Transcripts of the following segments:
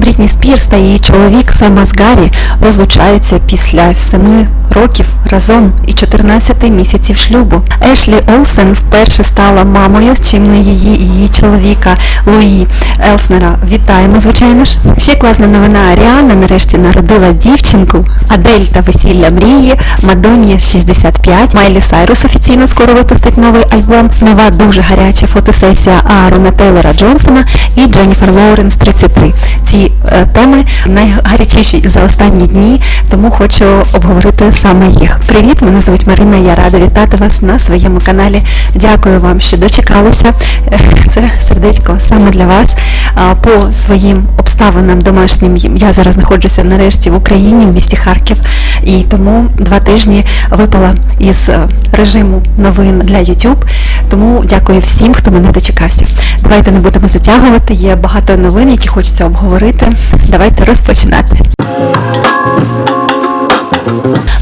Брітні Спірс та її чоловік Сем Асгарі розлучаються після 7 років разом і 14 місяців шлюбу. Ешлі Олсен вперше стала мамою з чимної її і її чоловіка Луї Елснера. Вітаємо, звичайно ж. Ще класна новина Аріана нарешті народила дівчинку. Адель та весілля мрії, Мадонні 65, Майлі Сайрус офіційно скоро випустить новий альбом. Нова дуже гаряча фотосесія Аарона Тейлора Джонсона і Дженніфер Лоуренс 33. Ці е, теми найгарячіші за останні дні, тому хочу обговорити саме їх. Привіт, мене звуть Марина. Я рада вітати вас на своєму каналі. Дякую вам, що дочекалися. Е, Це сердечко саме для вас. По своїм обставинам домашнім я зараз знаходжуся нарешті в Україні, в місті Харків, і тому два тижні випала із е, режиму новин для YouTube. Тому дякую всім, хто мене дочекався. Давайте не будемо затягувати. Є багато новин, які хочеться обговорити. Давайте розпочинати.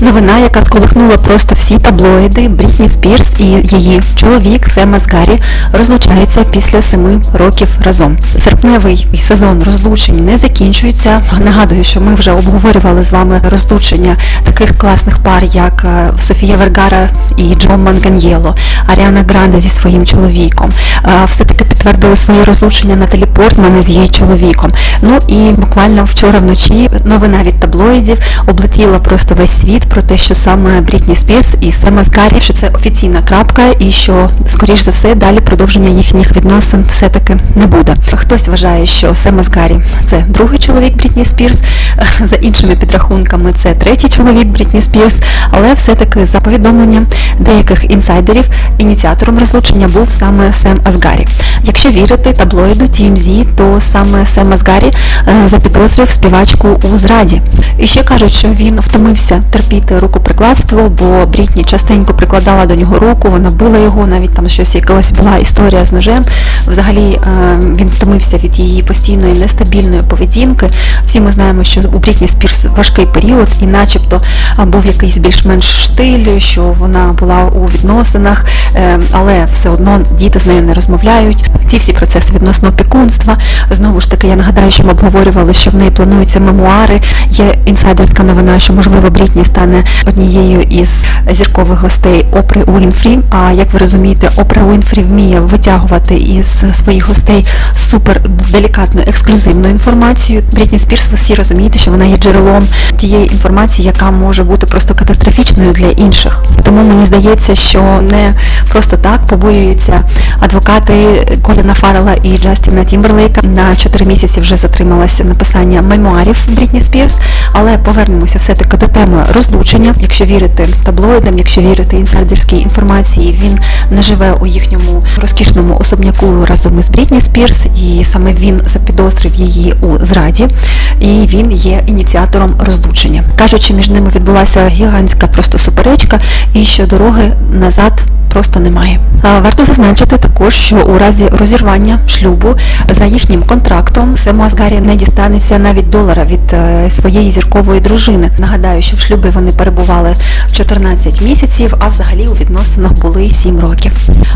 Новина, яка сколихнула просто всі таблоїди, Брітні Спірс і її чоловік Сем Асгарі розлучаються після семи років разом. Серпневий сезон розлучень не закінчується. Нагадую, що ми вже обговорювали з вами розлучення таких класних пар, як е, Софія Вергара і Джо Манганьєло, Аріана Гранде зі своїм чоловіком. Е, Все-таки підтвердили своє розлучення Наталі Портман із її чоловіком. Ну і буквально вчора вночі новина від таблоїдів облетіла просто весь світ про те, що саме Брітні Спірс і Сем Асгарі, що це офіційна крапка, і що, скоріш за все, далі продовження їхніх відносин все-таки не буде. Хтось вважає, що Сем Асгарі – це другий чоловік Брітні Спірс, за іншими підрахунками це третій чоловік Брітні Спірс, але все-таки за повідомленням деяких інсайдерів ініціатором розлучення був саме Сем Асгарі. Якщо вірити таблоїду TMZ, то саме Сем Асгарі е, запідозрив співачку у зраді. І ще кажуть, що він втомився терпіти рукоприкладство, бо Брітні частенько прикладала до нього руку, вона била його, навіть там щось якась була історія з ножем. Взагалі е, він втомився від її постійної нестабільної поведінки. Всі ми знаємо, що у Брітні Спірс важкий період, і начебто був якийсь більш-менш штиль, що вона була у відносинах, е, але все одно діти з нею не розмовляють. Ці всі процеси відносно опікунства. Знову ж таки, я нагадаю, що ми обговорювали, що в неї плануються мемуари. Є інсайдерська новина, що можливо Брітні стане однією із зіркових гостей Опри Уінфрі. А як ви розумієте, Опра Уінфрі вміє витягувати із своїх гостей супер делікатну ексклюзивну інформацію. Брітні Спірс, ви всі розумієте, що вона є джерелом тієї інформації, яка може бути просто катастрофічною для інших. Тому мені здається, що не просто так побоюються адвокати Коліна Фаррела і Джастіна Тімберлейка. На 4 місяці вже затрималося написання мемуарів Брітні Спірс, але повернемося все-таки до теми розлучення. Якщо вірити таблоїдам, якщо вірити інсайдерській інформації, він не живе у їхньому розкішному особняку разом із Брітні Спірс, і саме він запідозрив її у зраді, і він є ініціатором розлучення. Кажучи, між ними відбулася гігантська просто суперечка, і що дороги назад просто немає. Варто зазначити також, що у разі розірвання шлюбу за їхнім контрактом Сему Асгарі не дістанеться навіть долара від е, своєї зіркової дружини. Нагадаю, що в шлюбі вони перебували 14 місяців, а взагалі у відносинах були 7 років.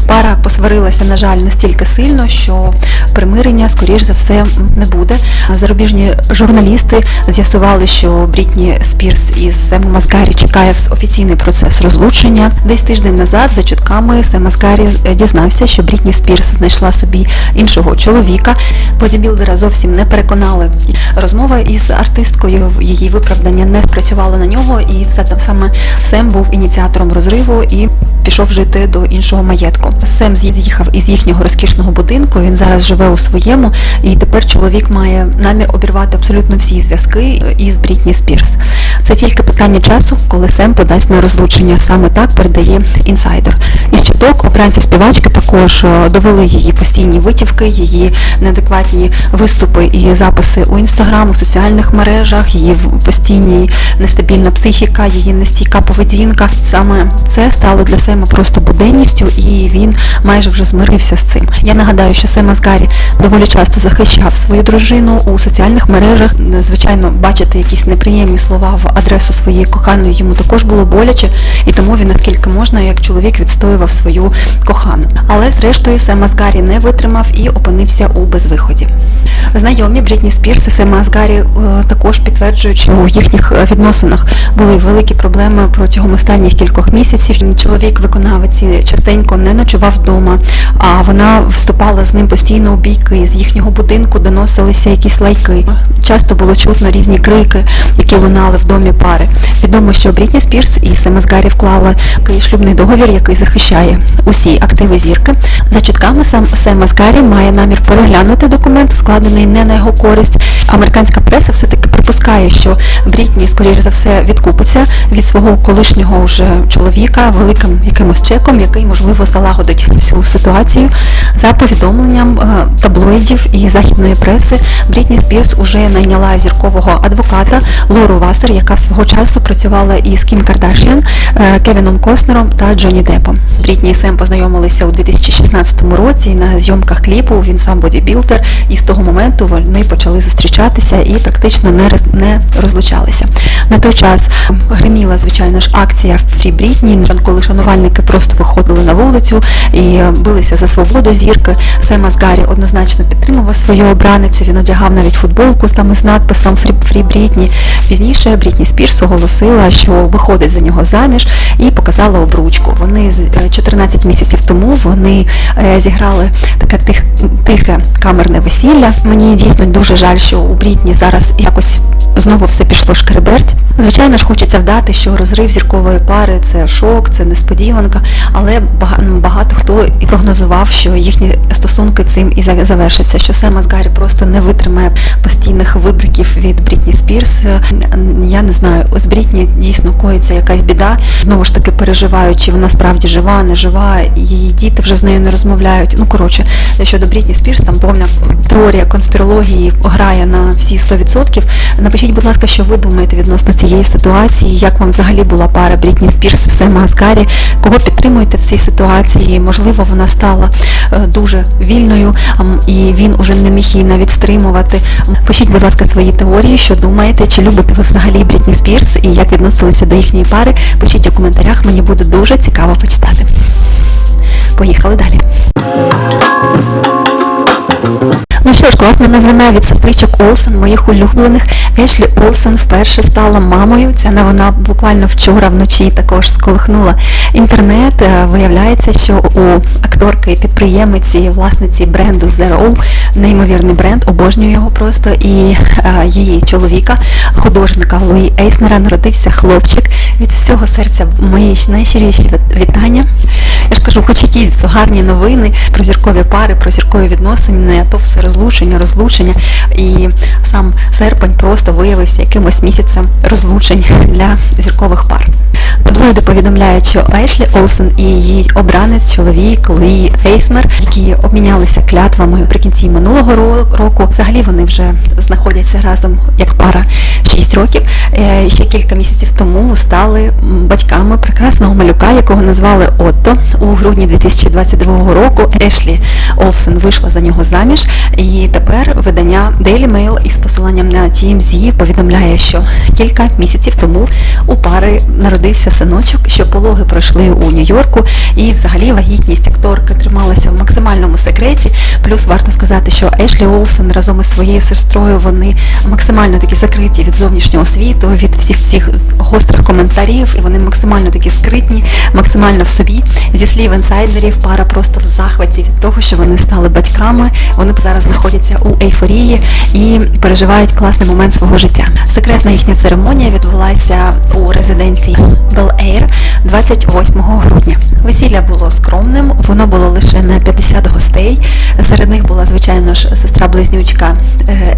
Пара посварилася, на жаль, настільки сильно, що примирення, скоріш за все, не буде. Зарубіжні журналісти з'ясували, що Брітні Спірс із Семом Асгарі чекає офіційний процес розлучення. Десь тиждень назад, за чутками, Сем Асгарі дізнався, що Брітні Спірс знайшла собі іншого чоловіка. Бодібілдера зовсім не переконали. Розмова із артисткою, її виправдання не спрацювало на нього, і все там саме Сем був ініціатором розриву і пішов жити до іншого маєтку. Сем з'їхав із їхнього розкішного будинку. Він зараз живе у своєму, і тепер чоловік має намір обірвати абсолютно всі зв'язки із Брітні Спірс. Це тільки питання часу, коли Сем подасть на розлучення. Саме так передає інсайдер. Із чуток обранці співачки також е, довели її постійні витівки, її неадекватні виступи і записи у інстаграм, у соціальних мережах, її постійні нестабільна психіка, її нестійка поведінка. Саме це стало для Сема просто буденністю, і він майже вже змирився з цим. Я нагадаю, що Сем Асгарі доволі часто захищав свою дружину у соціальних мережах. Звичайно, бачити якісь неприємні слова в адресу своєї коханої йому також було боляче, і тому він наскільки можна, як чоловік відстоював свою кохану. Але зрештою Сем Асгарі не витримав і опинився у безвиході. Знайомі Брітні Спірс і з Гаррі е, також підтверджують, що у їхніх е, відносинах були великі проблеми протягом останніх кількох місяців. Чоловік виконавець частенько не ночував вдома, а вона вступала з ним постійно у бійки. З їхнього будинку доносилися якісь лайки. Часто було чутно різні крики, які лунали в домі пари. Відомо, що Брітні Спірс і Сема з Гаррі вклали шлюбний договір, який захищає усі активи зірки. За чутками сам Сема з Гаррі має намір переглянути документ, складений не на його користь. Американська преса все-таки припускає, що Брітні, скоріш за все, відкупиться від свого колишнього вже чоловіка великим якимось чеком, який можливо залагодить всю ситуацію. За повідомленням е, таблоїдів і західної преси, Брітні Спірс уже найняла зіркового адвоката Лору Вассер, яка свого часу працювала із Кім Кардашіан, е, Кевіном Костнером та Джонні Деппом. Брітні і Сем познайомилися у 2016 році на зйомках кліпу. Він сам бодібілдер, і з того моменту вони почали зустрічатися і практично не не розлучалися. На той час гриміла, звичайно ж, акція Фрі Брітні, коли шанувальники просто виходили на вулицю і е, билися за свободу зірки. Сема з Гаррі однозначно підтримував свою обраницю. Він одягав навіть футболку там із надписом Фрі, Фрі Брітні. Пізніше Брітні Спірс оголосила, що виходить за нього заміж і показала обручку. Вони з- 14 місяців тому вони е, зіграли таке тих, тихе камерне весілля. Мені дійсно дуже жаль, що у Брітні зараз якось знову все пішло шкереберть. Звичайно ж, хочеться вдати, що розрив зіркової пари це шок, це несподіванка, але ну, багато хто і прогнозував, що їхні стосунки цим і завершаться, що Сема з Гаррі просто не витримає постійних вибриків від Брітні Спірс. Е, Я не знаю, з Брітні дійсно коїться якась біда. Знову ж таки переживають, чи вона справді жива, не жива, її діти вже з нею не розмовляють. Ну коротше, щодо Брітні Спірс, там повна теорія конспірології грає на всі 100%. Напишіть, будь ласка, що ви думаєте відносно цієї ситуації, як вам взагалі була пара Брітні Спірс, Сема Асгарі, кого підтримуєте в цій ситуації? Можливо, вона стала е, дуже вільною і він уже не міг її навіть стримувати. Пишіть, будь ласка, свої теорії, що думаєте, чи любите ви взагалі Брітні Спірс і як відносилися до їхньої пари. Пишіть у коментарях, мені буде дуже цікаво почитати. Поїхали далі. Що ж, класна новина від сестричок Олсен, моїх улюблених. Ешлі Олсен вперше стала мамою. Ця новина буквально вчора вночі також сколихнула інтернет. Е, Виявляється, що у акторки, підприємиці, власниці бренду Zero, неймовірний бренд, обожнюю його просто. І е, її чоловіка, художника Луї Ейснера, народився хлопчик. Від всього серця мої найщиріші вітання. Я ж кажу, хоч якісь гарні новини про зіркові пари, про зіркові відносини, а то все розлучення, розлучення. І сам серпень просто виявився якимось місяцем розлучень для зіркових пар. Таблоїди повідомляють, що Ешлі Олсен і її обранець, чоловік Луї Ейсмер, які обмінялися клятвами наприкінці минулого року. Взагалі вони вже знаходяться разом як пара 6 років. Е, Ще кілька місяців тому стали батьками прекрасного малюка, якого назвали Отто. У грудні 2022 року Ешлі Олсен вийшла за нього заміж, і тепер видання Daily Mail із посиланням на TMZ повідомляє, що кілька місяців тому у пари народився синочок, що пологи пройшли у Нью-Йорку, і взагалі вагітність акторки трималася в максимальному секреті. Плюс варто сказати, що Ешлі Олсен разом із своєю сестрою вони максимально такі закриті від зовнішнього світу, від всіх цих гострих коментарів, і вони максимально такі скритні, максимально в собі. Зі слів інсайдерів, пара просто в захваті від того, що вони стали батьками. Вони зараз знаходяться у ейфорії і переживають класний момент свого життя. Секретна їхня церемонія відбулася у резиденції Bel Air 28 грудня. Весілля було скромним, воно було лише на 50 гостей. Серед них була, звичайно ж, сестра-близнючка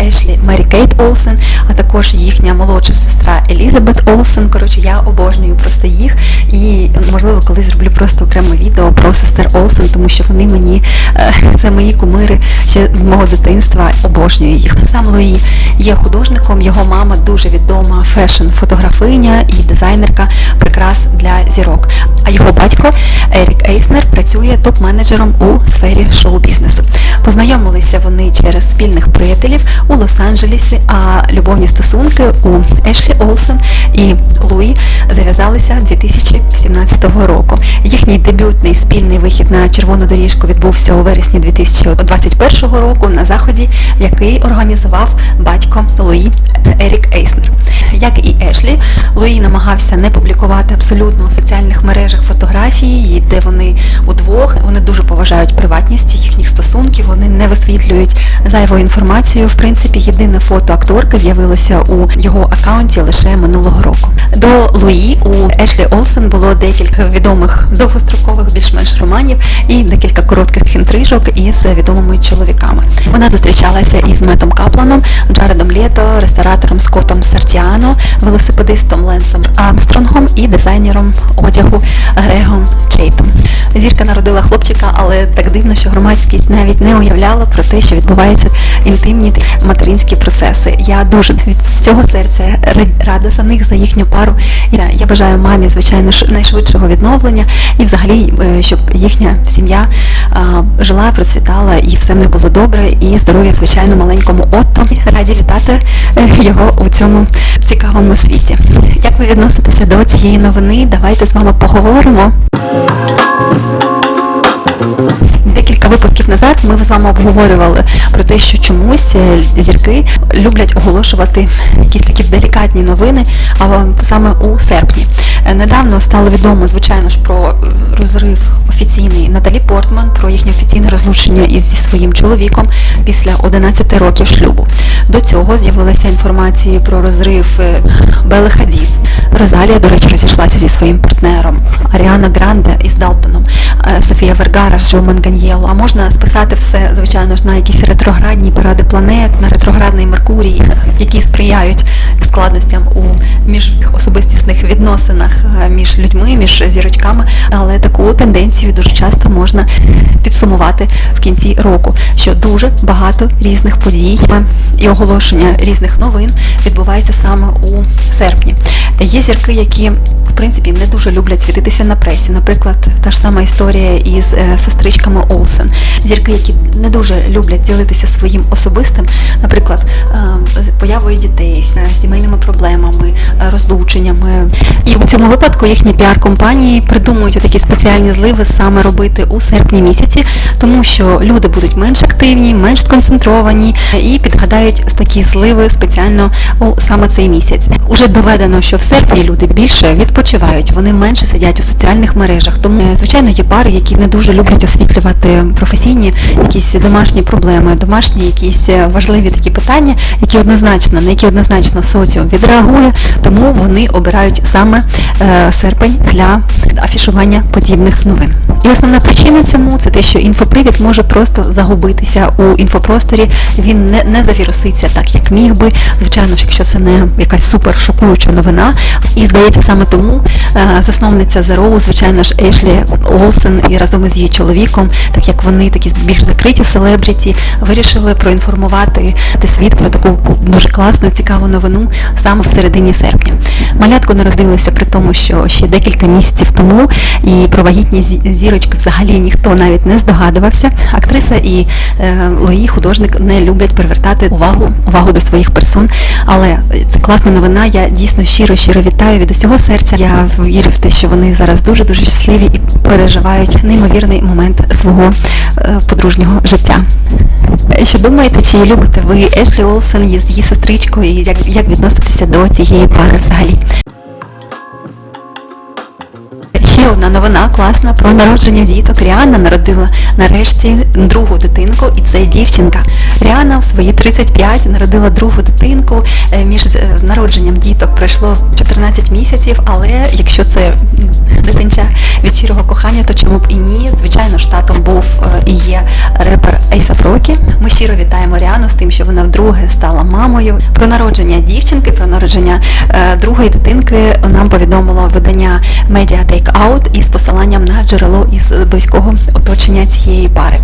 Ешлі Мері Кейт Олсен, а також їхня молодша сестра Елізабет Олсен. Коротше, я обожнюю просто їх і можливо колись зроблю просто окреме відео про сестер Олсен, тому що вони мені е, це мої кумири ще з мого дитинства. Обожнюю їх. Сам Луї є художником. Його мама дуже відома фешн-фотографиня і дизайнерка прикрас для зірок. А його батько Ерік Ейснер працює топ-менеджером у сфері шоу-бізнесу. Познайомилися вони через спільних приятелів у Лос-Анджелесі, а любовні стосунки у Ешлі Олсен і Луї зав'язалися 2017 року. Їхній дебютний спільний вихід на червону доріжку відбувся у вересні 2021 року на заході, який організував батько Луї Ерік Ейснер. Як і Ешлі, Луї намагався не публікувати абсолютно у соціальних мережах фотографії, де вони удвох. Вони дуже поважають приватність їхніх стосунків, вони не висвітлюють зайву інформацію. В принципі, єдине фото акторки з'явилося у його аккаунті лише минулого року. До Луї у Ешлі Олсен було декілька відомих довгострокових більш-менш романів і декілька коротких інтрижок із відомими чоловіками. Вона зустрічалася із Метом Капланом, Джаредом Лєто, ресторатором Скоттом Сартіано, велосипедистом Ленсом Армстронгом і дизайнером одягу Грегом Чейтом. Зірка народила хлопчика, але так дивно, що громадськість навіть не уявляла про те, що відбуваються інтимні материнські процеси. Я дуже від всього серця рада за них, за їхню пару. Я, я бажаю мамі, звичайно, найшвидшого відновлення і взагалі, е, щоб їхня сім'я жила, процвітала і все в них було добре, і здоров'я, звичайно, маленькому Отто. Раді вітати е, його у цьому цікавому світі. Як ви відноситеся до цієї новини? Давайте з вами поговоримо. Декілька випусків назад ми з вами обговорювали про те, що чомусь е, зірки люблять оголошувати якісь такі делікатні новини, а саме у серпні. Е, недавно стало відомо, звичайно ж, про е, розрив офіційний Наталі Портман, про їхнє офіційне розлучення із своїм чоловіком після 11 років шлюбу. До цього з'явилася інформація про розрив Бели Хадід. Розалія, до речі, розійшлася зі своїм партнером Аріана Гранде із Далтоном, Софія Вергара з Джо Манганьєло. А можна списати все, звичайно ж, на якісь ретроградні паради планет, на ретроградний Меркурій, які сприяють складностям у міжособистісних відносинах між людьми, між зірочками. Але таку тенденцію дуже часто можна підсумувати в кінці року, що дуже багато різних подій і оголошення різних новин відбувається саме у серпні. Є зірки, які принципі не дуже люблять світитися на пресі. Наприклад, та ж сама історія із е, сестричками Олсен. Зірки, які не дуже люблять ділитися своїм особистим, наприклад, е, появою дітей, сімейними проблемами, е, розлученнями. І у цьому випадку їхні піар-компанії придумують такі спеціальні зливи саме робити у серпні місяці, тому що люди будуть менш активні, менш сконцентровані і підгадають такі зливи спеціально у саме цей місяць. Уже доведено, що в серпні люди більше відпочивають, вони менше сидять у соціальних мережах. Тому, е, звичайно, є пари, які не дуже люблять освітлювати професійні якісь домашні проблеми, домашні якісь е, важливі такі питання, які однозначно, на які однозначно соціум відреагує, тому вони обирають саме е, серпень для афішування подібних новин. І основна причина цьому це те, що інфопривід може просто загубитися у інфопросторі, він не, не завіруситься так, як міг би. Звичайно ж, якщо це не якась супер шокуюча новина. І здається, саме тому е, засновниця Zero, звичайно ж, Ешлі Олсен і разом із її чоловіком, так як вони такі більш закриті селебріті, вирішили проінформувати світ про таку дуже класну, цікаву новину саме в середині серпня. Малятко народилося при тому, що ще декілька місяців тому, і про вагітні зірочки взагалі ніхто навіть не здогадувався. Актриса і е, Луї, художник, не люблять привертати увагу увагу до своїх персон. Але це класна новина. Я дійсно щиро щиро вітаю від усього серця. Я вірю в те, що вони зараз дуже дуже щасливі і переживають неймовірний момент свого е, подружнього життя. Що думаєте, чи любите ви Ешлі Олсен її сестричкою, і як, як відноситеся до цієї пари взагалі? Одна новина класна про народження діток. Ріана народила нарешті другу дитинку, і це дівчинка. Ріана в свої 35 народила другу дитинку. Е, між е, народженням діток пройшло 14 місяців, але якщо це дитинча від щирого кохання, то чому б і ні? Звичайно, штатом був е, і є репер Ейсап Рокі. Ми щиро вітаємо Ріану з тим, що вона вдруге стала мамою. Про народження дівчинки, про народження другої дитинки нам повідомило видання Media Take Out із посиланням на джерело із близького оточення цієї пари.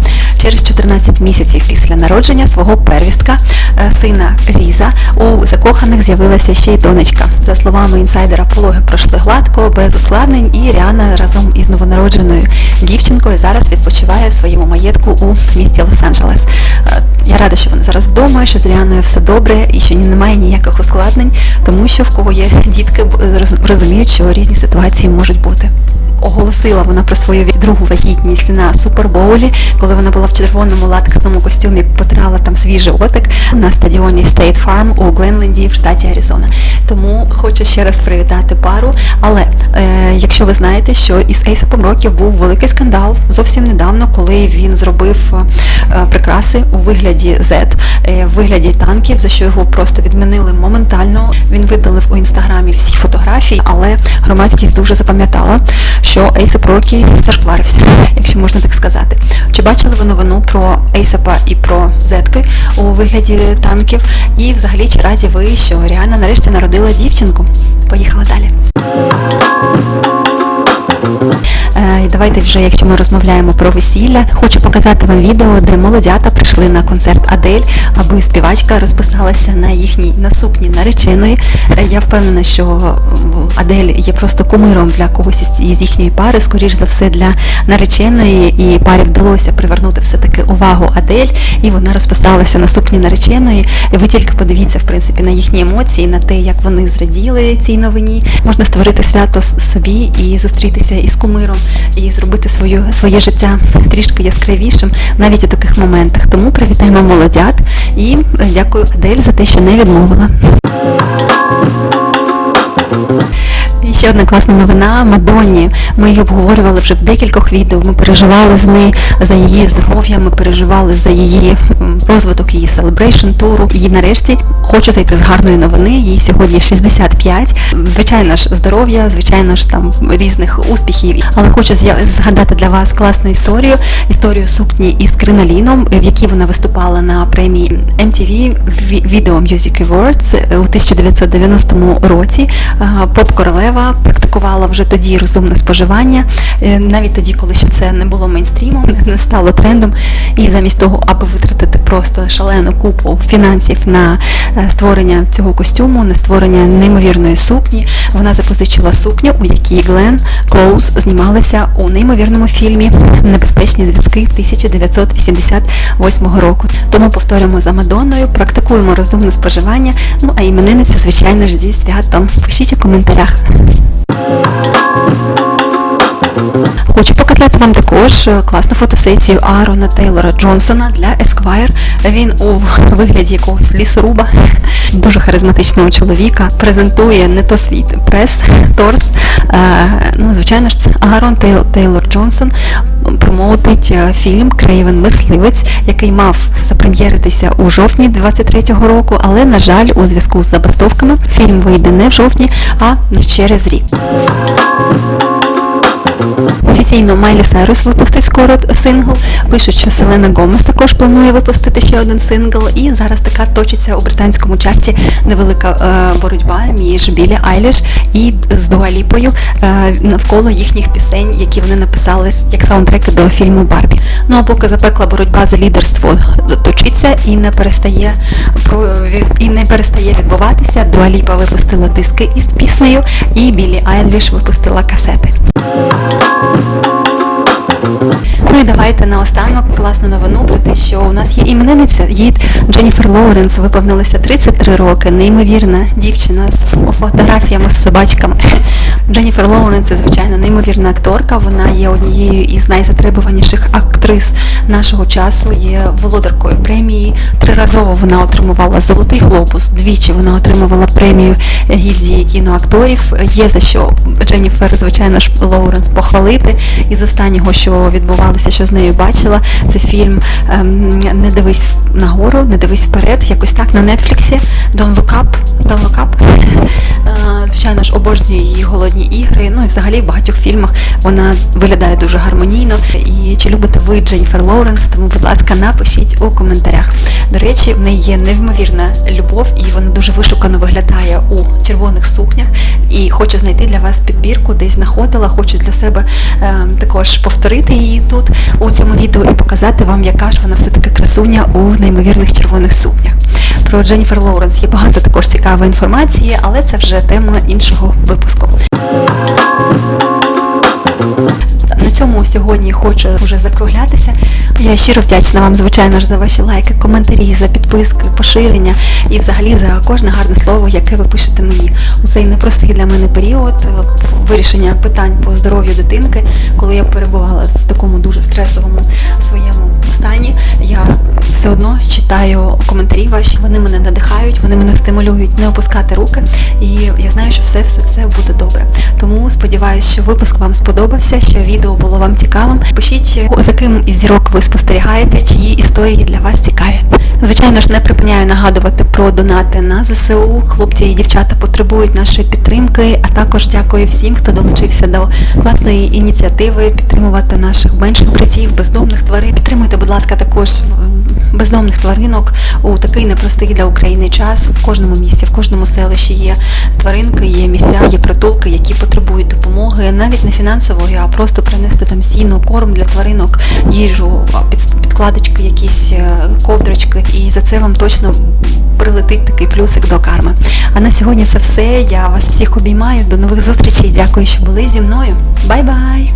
Через 14 місяців після народження свого первістка, е, сина Ліза, у закоханих з'явилася ще й донечка. За словами інсайдера, пологи пройшли гладко, без ускладнень, і Ріана разом із новонародженою дівчинкою зараз відпочиває в своєму маєтку у місті Лос-Анджелес. Е, я рада, що вона зараз вдома, що з Ріаною все добре і що немає ніяких ускладнень, тому що в кого є дітки, розуміють, що різні ситуації можуть бути. Оголосила вона про свою другу вагітність на супербоулі, коли вона була в червоному латексному костюмі, потирала там свій животик на стадіоні State Farm у Гленленді в штаті Аризона. Тому хочу ще раз привітати пару. Але е, якщо ви знаєте, що із Ейсапом Років був великий скандал зовсім недавно, коли він зробив е, прикраси у вигляді Z, е, в вигляді танків, за що його просто відмінили моментально. Він видалив у інстаграмі всі фотографії, але громадськість дуже запам'ятала, що Ейсап Рокі зашкварився, якщо можна так сказати. Чи бачили ви новину про Ейсапа і про Зетки у вигляді танків? І взагалі чи раді ви, що Ріана нарешті народила дівчинку? Поїхали далі. Е, І давайте вже, якщо ми розмовляємо про весілля, хочу показати вам відео, де молодята прийшли на концерт Адель, аби співачка розписалася на їхній на сукні нареченої. Е, Я впевнена, що Адель є просто кумиром для когось із- їхньої пари, скоріш за все для нареченої, і парі вдалося привернути все-таки увагу Адель, і вона розписалася на сукні нареченої. І ви тільки подивіться, в принципі, на їхні емоції, на те, як вони зраділи цій новині. Можна створити свято собі і зустрітися із кумиром, і зробити свою, своє життя трішки яскравішим навіть у таких моментах. Тому привітаємо молодят і дякую Адель за те, що не відмовила. І ще одна класна новина Мадонні. Ми її обговорювали вже в декількох відео. Ми переживали з нею за її здоров'я, ми переживали за її розвиток її селебрейшн туру. І нарешті хочу зайти з гарної новини. Їй сьогодні 65. Звичайно ж, здоров'я, звичайно ж там різних успіхів. Але хочу згадати для вас класну історію. Історію сукні із криноліном, в якій вона виступала на премії MTV Video Music Awards у 1990 році. Е, Поп-королева практикувала вже тоді розумне споживання, е, навіть тоді, коли ще це не було мейнстрімом, не стало трендом. І замість того, аби витратити просто шалену купу фінансів на е, створення цього костюму, на створення неймовірної сукні, вона запозичила сукню, у якій Глен Клоуз знімалася у неймовірному фільмі Небезпечні зв'язки 1988 року. Тому повторюємо за Мадонною, практикуємо розумне споживання. Ну а іменинниця, звичайно ж, зі святом. Пишіть у коментарях. Thank you. Хочу показати вам також е, класну фотосесію Аарона Тейлора Джонсона для Esquire. Він у вигляді якогось лісоруба, дуже харизматичного чоловіка, презентує не то світ прес, торс. Е, Ну, звичайно ж, це Аарон Тейл- Тейлор Джонсон промоутить е, фільм Крейвен Мисливець, який мав запрем'єритися у жовтні 23-го року, але, на жаль, у зв'язку з забастовками фільм вийде не в жовтні, а через рік. Офіційно Майлі Сайрус випустить скоро сингл. Пишуть, що Селена Гомес також планує випустити ще один сингл. І зараз така точиться у британському чарті невелика е, боротьба між Білі Айліш і з Дуаліпою е, навколо їхніх пісень, які вони написали як саундтреки до фільму Барбі. Ну а поки запекла боротьба за лідерство точиться і не перестає і не перестає відбуватися. Дуаліпа випустила диски із піснею, і Білі Айліш випустила касети. Ну thank you. І давайте наостанок класну новину про те, що у нас є іменинниця. Їй Дженніфер Лоуренс виповнилося 33 роки, неймовірна дівчина з фотографіями з собачками. Дженніфер Лоуренс звичайно, неймовірна акторка. Вона є однією із найзатребуваніших актрис нашого часу, є володаркою премії. Триразово вона отримувала Золотий глобус, двічі вона отримувала премію гільдії кіноакторів. Є за що Дженніфер, звичайно ж, Лоуренс похвалити. Із останнього, що відбувалося, що з нею бачила, це фільм ем, Не дивись нагору, не дивись вперед, якось так на Нетфліксі. Don't look up, don't look up. Е, Звичайно ж, обожнюю її голодні ігри. Ну і взагалі в багатьох фільмах вона виглядає дуже гармонійно. І чи любите ви Дженніфер Лоуренс, тому, будь ласка, напишіть у коментарях. До речі, в неї є неймовірна любов, і вона дуже вишукано виглядає у червоних сукнях. І хочу знайти для вас підбірку, десь знаходила, хочу для себе е, також повторити її тут у цьому відео і показати вам, яка ж вона все-таки красуня у неймовірних червоних сукнях. Про Дженніфер Лоуренс є багато також цікавої інформації, але це вже тема іншого випуску. Цьому сьогодні хочу вже закруглятися. Я щиро вдячна вам, звичайно ж, за ваші лайки, коментарі, за підписки, поширення і взагалі за кожне гарне слово, яке ви пишете мені. У цей непростий для мене період е, вирішення питань по здоров'ю дитинки, коли я перебувала в такому дуже стресовому своєму стані. Я все одно читаю коментарі ваші, вони мене надихають, вони мене стимулюють не опускати руки. І я знаю, що все, все, все буде добре. Тому сподіваюся, що випуск вам сподобався, що відео було вам цікавим. Пишіть, за ким із зірок ви спостерігаєте, чиї історії для вас цікаві. Звичайно ж, не припиняю нагадувати про донати на ЗСУ. Хлопці і дівчата потребують нашої підтримки, а також дякую всім, хто долучився до класної ініціативи підтримувати наших менших братів, бездомних тварин. Підтримуйте, будь ласка, також бездомних тваринок у такий непростий для України час. В кожному місті, в кожному селищі є тваринки, є місця, є притулки, які потребують допомоги, навіть не фінансової, а просто принести там сіно, корм для тваринок, їжу, під- підкладочки, якісь е, ковдрочки. І за це вам точно прилетить такий плюсик до карми. А на сьогодні це все. Я вас всіх обіймаю. До нових зустрічей. Дякую, що були зі мною. Бай-бай!